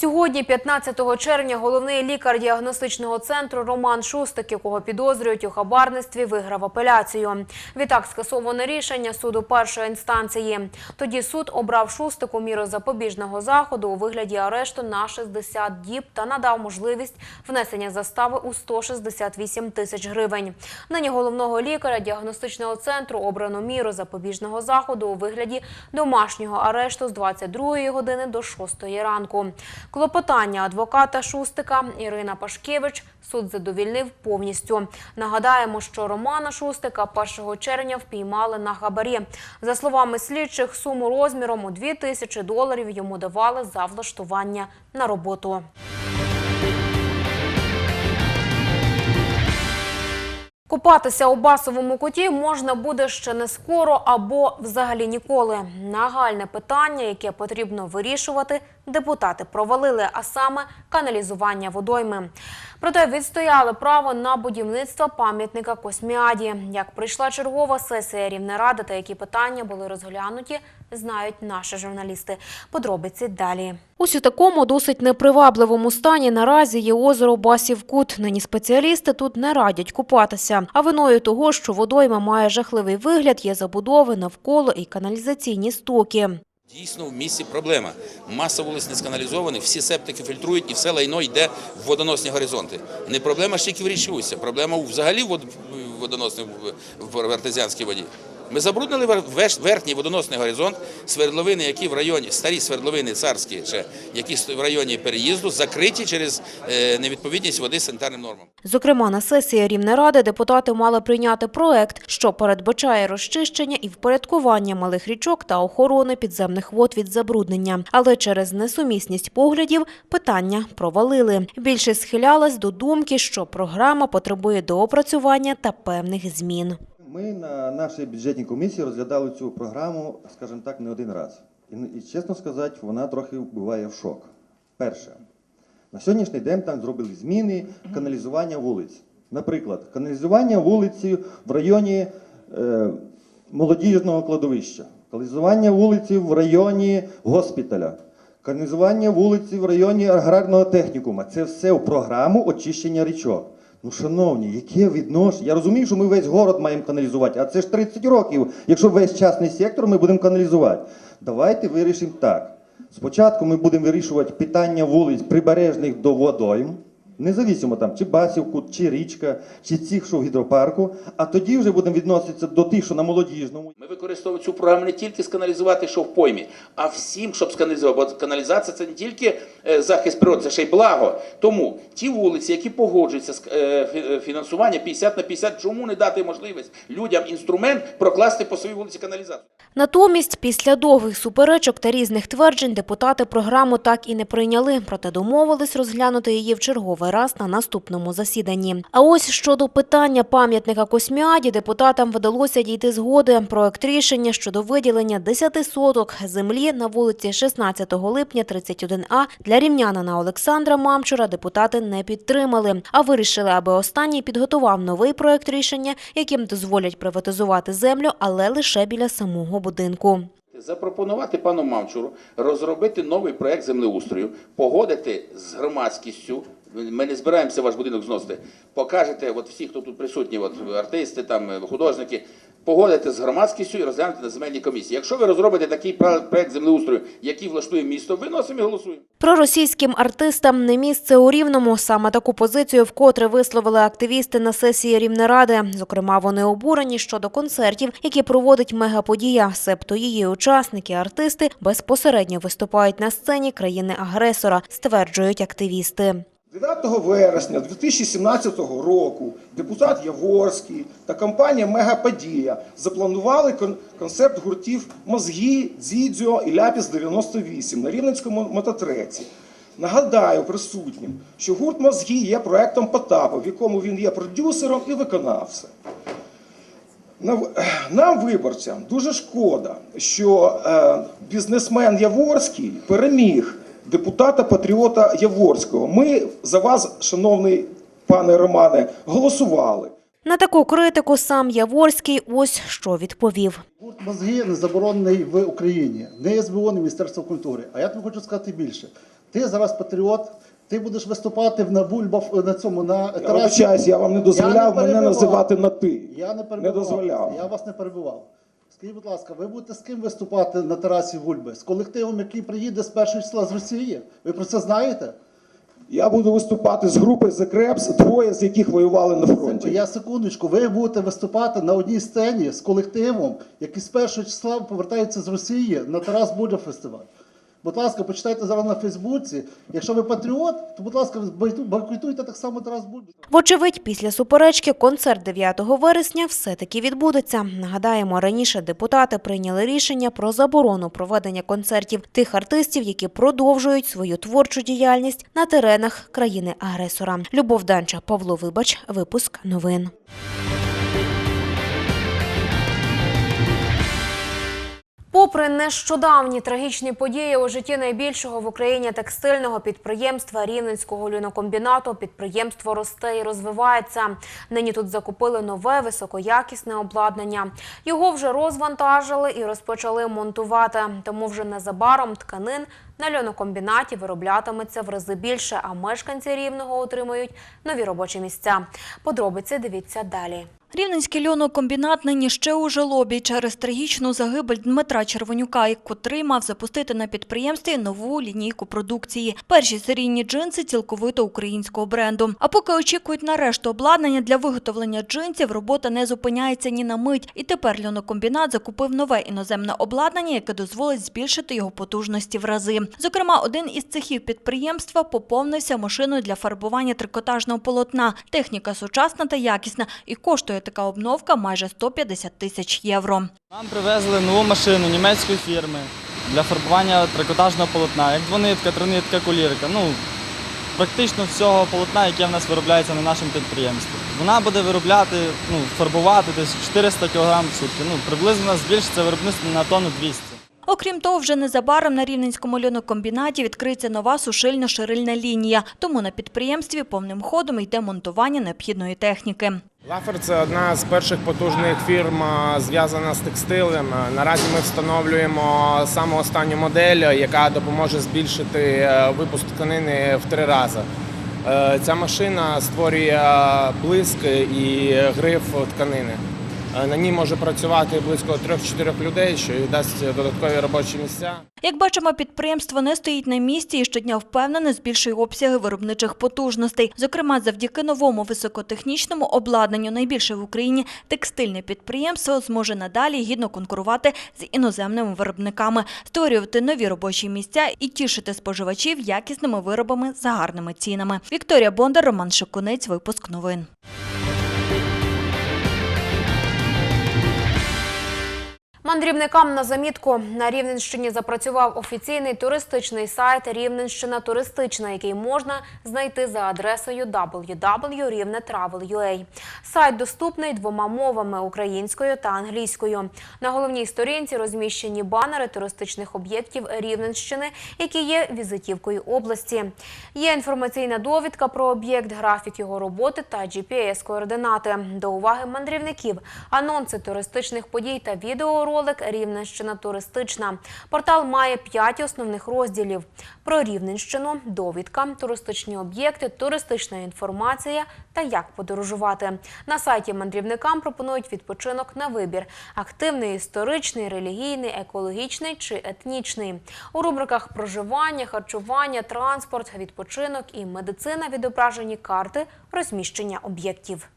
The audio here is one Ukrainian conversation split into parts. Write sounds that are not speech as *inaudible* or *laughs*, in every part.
Сьогодні, 15 червня, головний лікар діагностичного центру Роман Шустик, якого підозрюють у хабарництві, виграв апеляцію. Відтак скасоване рішення суду першої інстанції. Тоді суд обрав Шустику міру запобіжного заходу у вигляді арешту на 60 діб та надав можливість внесення застави у 168 тисяч гривень. Нині головного лікаря діагностичного центру обрано міру запобіжного заходу у вигляді домашнього арешту з 22 години до 6 ранку. Клопотання адвоката Шустика Ірина Пашкевич суд задовільнив повністю. Нагадаємо, що Романа Шустика 1 червня впіймали на хабарі. За словами слідчих, суму розміром у 2 тисячі доларів йому давали за влаштування на роботу. Купатися у басовому куті можна буде ще не скоро або взагалі ніколи. Нагальне питання, яке потрібно вирішувати, депутати провалили, а саме каналізування водойми. Проте відстояли право на будівництво пам'ятника Косміаді. Як прийшла чергова сесія Рівнеради та які питання були розглянуті, знають наші журналісти. Подробиці далі. Ось у такому досить непривабливому стані наразі є озеро Басів Кут. Нині спеціалісти тут не радять купатися. А виною того, що водойма має жахливий вигляд, є забудови навколо і каналізаційні стоки. Дійсно, в місті проблема. Маса вулиць не сканалізованих, всі септики фільтрують і все лайно йде в водоносні горизонти. Не проблема ж тільки в річусі, проблема взагалі в вод- водоносних в в артезіанській воді. Ми забруднили вер- верхній водоносний горизонт, свердловини, які в районі, старі свердловини царські, ще, які в районі переїзду, закриті через е, невідповідність води санітарним нормам. Зокрема, на сесії Рівнеради депутати мали прийняти проект, що передбачає розчищення і впорядкування малих річок та охорони підземних вод від забруднення. Але через несумісність поглядів питання провалили. Більшість схилялась до думки, що програма потребує доопрацювання та певних змін. Ми на нашій бюджетній комісії розглядали цю програму, скажімо так, не один раз. І, і чесно сказати, вона трохи вбиває в шок. Перше, на сьогоднішній день там зробили зміни каналізування вулиць. Наприклад, каналізування вулиці в районі е, молодіжного кладовища, каналізування вулиці в районі госпіталя, каналізування вулиці в районі аграрного технікума. Це все в програму очищення річок. Ну, шановні, яке відношення? Я розумію, що ми весь город маємо каналізувати, а це ж 30 років. Якщо весь частний сектор ми будемо каналізувати. Давайте вирішимо так. Спочатку ми будемо вирішувати питання вулиць прибережних до водойм, независимо там, чи Басівку, чи річка, чи цих, що в гідропарку, а тоді вже будемо відноситися до тих, що на молодіжному. Ми використовуємо цю програму не тільки сканалізувати, що в поймі, а всім, щоб сканалізувати. Бо каналізація це не тільки захист природи, це ще й благо. Тому ті вулиці, які погоджуються з е, е, фінансування 50 на 50, чому не дати можливість людям інструмент прокласти по своїй вулиці каналізацію? Натомість, після довгих суперечок та різних тверджень, депутати програму так і не прийняли, проте домовились розглянути її в черговий раз на наступному засіданні. А ось щодо питання пам'ятника Косміаді, депутатам вдалося дійти згоди. Проект рішення щодо виділення 10 соток землі на вулиці 16 липня 31А для рівнянина Олександра Мамчура депутати не підтримали, а вирішили, аби останній підготував новий проект рішення, яким дозволять приватизувати землю, але лише біля самого будинку. Запропонувати пану Мамчуру розробити новий проект землеустрою, погодити з громадськістю. Ми не збираємося ваш будинок зносити. Покажете, от всі, хто тут присутні, от артисти, там художники, погодити з громадськістю і розглянути на земельній комісії. Якщо ви розробите такий проект землеустрою, який влаштує місто, виносимо і голосуємо. Проросійським артистам не місце у Рівному. Саме таку позицію вкотре висловили активісти на сесії Рівнеради. Зокрема, вони обурені щодо концертів, які проводить мегаподія. Себто її учасники, артисти безпосередньо виступають на сцені країни-агресора, стверджують активісти. 9 вересня 2017 року депутат Яворський та компанія Мегаподія запланували кон- концерт гуртів Мозги, Дзідзьо і Ляпіс 98 на Рівненському мототреці. Нагадаю присутнім, що гурт Мозги є проектом Потапа, в якому він є продюсером і виконавцем. Нам- Нам, виборцям, дуже шкода, що е, бізнесмен Яворський переміг депутата патріота Яворського. Ми за вас, шановний пане Романе, голосували. На таку критику сам Яворський ось що відповів. Гурт мозги не заборонений в Україні, не СБО, не Міністерство культури. А я тобі хочу сказати більше. Ти зараз патріот, ти будеш виступати на бульба на цьому на Я терасі. я вам не дозволяв мене називати на ти. Я не перебував. Не дозволяв. Я вас не перебував. Скажіть, будь ласка, ви будете з ким виступати на терасі Вульби? З колективом, який приїде з першого числа з Росії? Ви про це знаєте? Я буду виступати з групи The Krebs, двоє з яких воювали на фронті. Я секундочку, ви будете виступати на одній сцені з колективом, який з першого числа повертається з Росії на Тарас Бульба фестиваль. Будь ласка, почитайте зараз на Фейсбуці. Якщо ви патріот, то будь ласка, бойкотуйте так само Тарас Бульба. Вочевидь, після суперечки концерт 9 вересня все-таки відбудеться. Нагадаємо, раніше депутати прийняли рішення про заборону проведення концертів тих артистів, які продовжують свою творчу діяльність на теренах країни-агресора. Любов Данча, Павло Вибач, випуск новин. Попри нещодавні трагічні події у житті найбільшого в Україні текстильного підприємства Рівненського люнокомбінату, підприємство росте і розвивається. Нині тут закупили нове високоякісне обладнання. Його вже розвантажили і розпочали монтувати. Тому вже незабаром тканин на льонокомбінаті вироблятиметься в рази більше, а мешканці рівного отримують нові робочі місця. Подробиці дивіться далі. Рівненський льонокомбінат нині ще у жалобі через трагічну загибель Дмитра Червонюка, котрий мав запустити на підприємстві нову лінійку продукції. Перші серійні джинси цілковито українського бренду. А поки очікують на решту обладнання для виготовлення джинсів, робота не зупиняється ні на мить. І тепер льонокомбінат закупив нове іноземне обладнання, яке дозволить збільшити його потужності в рази. Зокрема, один із цехів підприємства поповнився машиною для фарбування трикотажного полотна. Техніка сучасна та якісна і коштує така обновка майже 150 тисяч євро. Нам привезли нову машину німецької фірми для фарбування трикотажного полотна, як двонитка, тринитка, кулірка. Ну, практично всього полотна, яке в нас виробляється на нашому підприємстві. Вона буде виробляти, ну, фарбувати десь 400 кг в сутки. Ну, приблизно збільшиться виробництво на тонну 200. Окрім того, вже незабаром на Рівненському льонокомбінаті відкриється нова сушильно-ширильна лінія. Тому на підприємстві повним ходом йде монтування необхідної техніки. Лафер це одна з перших потужних фірм, зв'язана з текстилем. Наразі ми встановлюємо саме останню модель, яка допоможе збільшити е, випуск тканини в три рази. Е, Ця машина створює е, блиск і гриф тканини. Е, На ній може працювати близько 3-4 людей, що і дасть додаткові робочі місця. Як бачимо, підприємство не стоїть на місці і щодня впевнено збільшує обсяги виробничих потужностей. Зокрема, завдяки новому високотехнічному обладнанню найбільше в Україні текстильне підприємство зможе надалі гідно конкурувати з іноземними виробниками, створювати нові робочі місця і тішити споживачів якісними виробами за гарними цінами. Вікторія Бондар, Роман Шикунець, випуск новин. Мандрівникам на замітку на Рівненщині запрацював офіційний туристичний сайт Рівненщина туристична, який можна знайти за адресою www.rivnetravel.ua. Сайт доступний двома мовами українською та англійською. На головній сторінці розміщені банери туристичних об'єктів Рівненщини, які є візитівкою області. Є інформаційна довідка про об'єкт, графік його роботи та GPS-координати. До уваги мандрівників, анонси туристичних подій та відеоролик Рівненщина туристична. Портал має п'ять основних розділів: про Рівненщину, довідка, туристичні об'єкти, туристична інформація та як подорожувати. На сайті мандрівникам пропонують відпочинок на вибір: активний, історичний, релігійний, екологічний чи етнічний. У рубриках проживання, харчування, транспорт, відпочинок і медицина відображені карти розміщення об'єктів.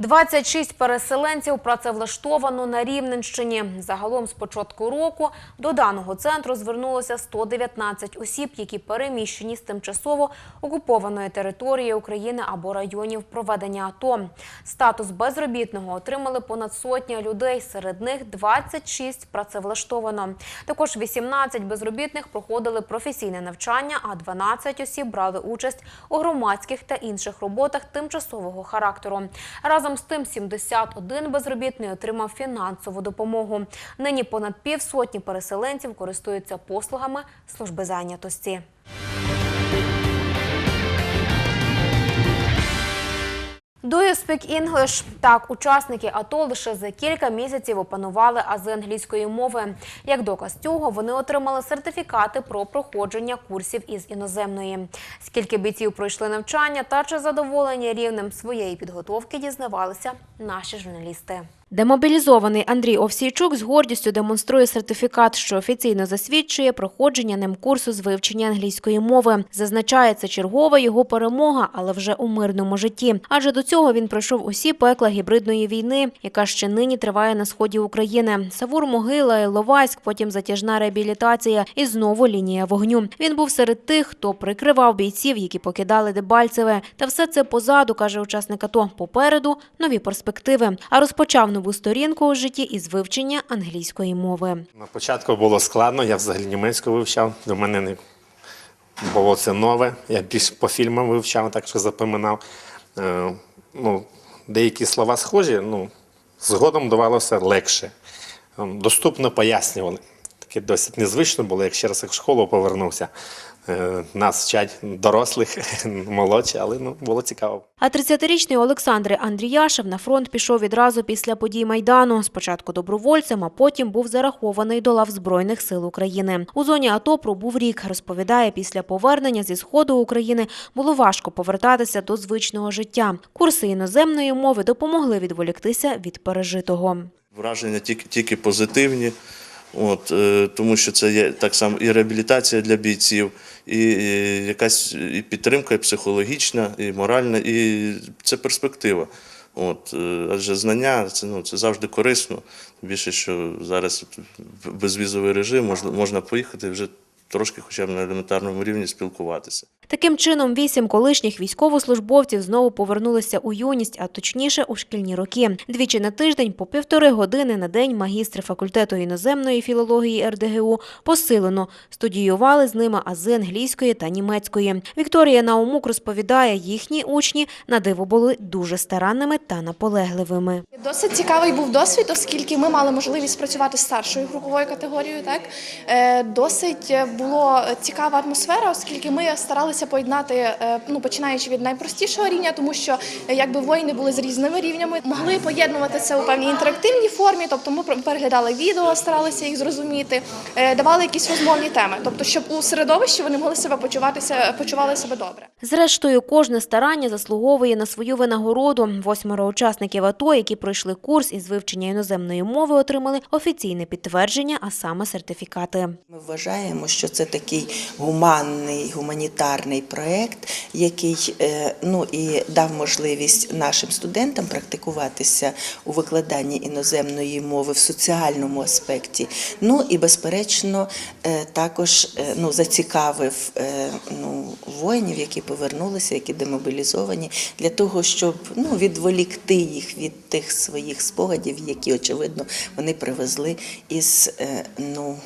Двадцять шість переселенців працевлаштовано на Рівненщині. Загалом з початку року до даного центру звернулося 119 осіб, які переміщені з тимчасово окупованої території України або районів проведення АТО. Статус безробітного отримали понад сотня людей. Серед них 26 працевлаштовано. Також 18 безробітних проходили професійне навчання, а 12 осіб брали участь у громадських та інших роботах тимчасового характеру. Разом з тим 71 безробітний отримав фінансову допомогу. Нині понад півсотні переселенців користуються послугами служби зайнятості. Do you speak English? Так, учасники АТО лише за кілька місяців опанували ази англійської мови. Як доказ цього, вони отримали сертифікати про проходження курсів із іноземної. Скільки бійців пройшли навчання та чи задоволені рівнем своєї підготовки, дізнавалися наші журналісти. Демобілізований Андрій Овсійчук з гордістю демонструє сертифікат, що офіційно засвідчує проходження ним курсу з вивчення англійської мови. Зазначає, це чергова його перемога, але вже у мирному житті. Адже до цього він пройшов усі пекла гібридної війни, яка ще нині триває на сході України. Савур, Могила, Іловайськ, потім затяжна реабілітація і знову лінія вогню. Він був серед тих, хто прикривав бійців, які покидали Дебальцеве. Та все це позаду, каже учасник АТО. Попереду нові перспективи. А розпочав нову сторінку у житті із вивчення англійської мови. На початку було складно, я взагалі німецьку вивчав. До мене не було це нове. Я більш по фільмам вивчав, так що запам'ятав. Е, ну, деякі слова схожі, ну, згодом давалося легше. Ем, Доступно пояснювали. Таке досить незвично було, як ще раз як в школу повернувся. Е, Нас вчать дорослих, *laughs* молодші, але ну, було цікаво. А 30-річний Олександр Андріяшев на фронт пішов відразу після подій Майдану. Спочатку добровольцем, а потім був зарахований до лав Збройних сил України. У зоні АТО пробув рік. Розповідає, після повернення зі сходу України було важко повертатися до звичного життя. Курси іноземної мови допомогли відволіктися від пережитого. Враження тільки, тільки позитивні, от, е, тому що це є так само і реабілітація для бійців, і, якась і підтримка, і психологічна, і моральна, і це перспектива. От, е, адже знання це, ну, це завжди корисно. Більше, що зараз безвізовий режим, можна, можна поїхати вже трошки хоча б на елементарному рівні спілкуватися. Таким чином, вісім колишніх військовослужбовців знову повернулися у юність, а точніше у шкільні роки. Двічі на тиждень по півтори години на день магістри факультету іноземної філології РДГУ посилено студіювали з ними ази англійської та німецької. Вікторія Наумук розповідає, їхні учні на диво були дуже старанними та наполегливими. Досить цікавий був досвід, оскільки ми мали можливість працювати з старшою груповою категорією. Так Е, досить була цікава атмосфера, оскільки ми старалися поєднати, е, ну починаючи від найпростішого рівня, тому що е, якби воїни були з різними рівнями, могли поєднувати це у певній інтерактивній формі. Тобто ми переглядали відео, старалися їх зрозуміти, е, давали якісь розмовні теми, тобто, щоб у середовищі вони могли себе почуватися, почували себе добре. Зрештою, кожне старання заслуговує на свою винагороду. Восьмеро учасників АТО, які пройшли курс із вивчення іноземної мови, отримали офіційне підтвердження, а саме сертифікати. Ми вважаємо, що це такий гуманний гуманітарний проєкт, який е, ну і дав можливість нашим студентам практикуватися у викладанні іноземної мови в соціальному аспекті. Ну і безперечно, е, також е, ну зацікавив ну воїнів, які повернулися, які демобілізовані, для того, щоб ну відволікти їх від тих своїх спогадів, які очевидно вони привезли із ну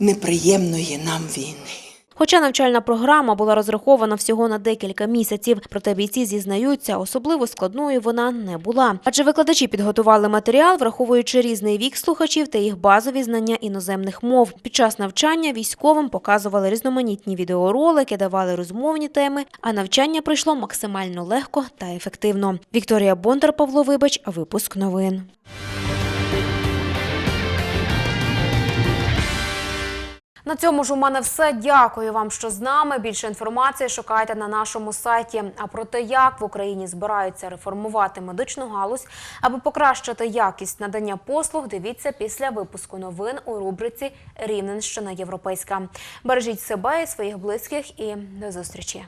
неприємної нам війни. Хоча навчальна програма була розрахована всього на декілька місяців, проте бійці зізнаються, особливо складною вона не була. Адже викладачі підготували матеріал, враховуючи різний вік слухачів та їх базові знання іноземних мов. Під час навчання військовим показували різноманітні відеоролики, давали розмовні теми, а навчання пройшло максимально легко та ефективно. Вікторія Бондар, Павло Вибач, випуск новин. На цьому ж у мене все. Дякую вам, що з нами. Більше інформації шукайте на нашому сайті. А про те, як в Україні збираються реформувати медичну галузь, аби покращити якість надання послуг, дивіться після випуску новин у рубриці Рівненщина Європейська. Бережіть себе і своїх близьких і до зустрічі.